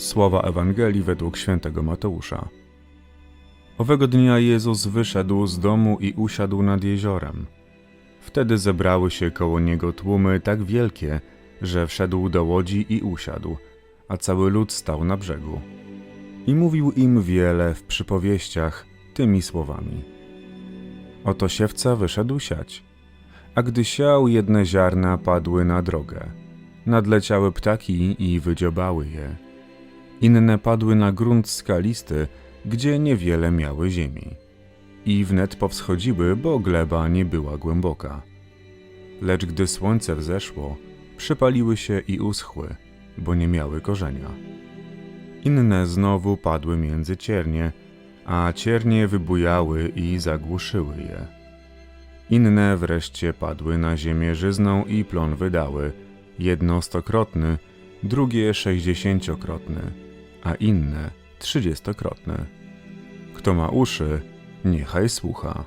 Słowa Ewangelii według świętego Mateusza. Owego dnia Jezus wyszedł z domu i usiadł nad jeziorem. Wtedy zebrały się koło niego tłumy tak wielkie, że wszedł do łodzi i usiadł, a cały lud stał na brzegu. I mówił im wiele w przypowieściach tymi słowami. Oto siewca wyszedł siać, a gdy siał, jedne ziarna padły na drogę. Nadleciały ptaki i wydziobały je. Inne padły na grunt skalisty, gdzie niewiele miały ziemi. I wnet powschodziły, bo gleba nie była głęboka. Lecz gdy słońce wzeszło, przypaliły się i uschły, bo nie miały korzenia. Inne znowu padły między ciernie, a ciernie wybujały i zagłuszyły je. Inne wreszcie padły na ziemię żyzną i plon wydały, jedno stokrotny, drugie sześćdziesięciokrotny, a inne trzydziestokrotny. Kto ma uszy, niechaj słucha.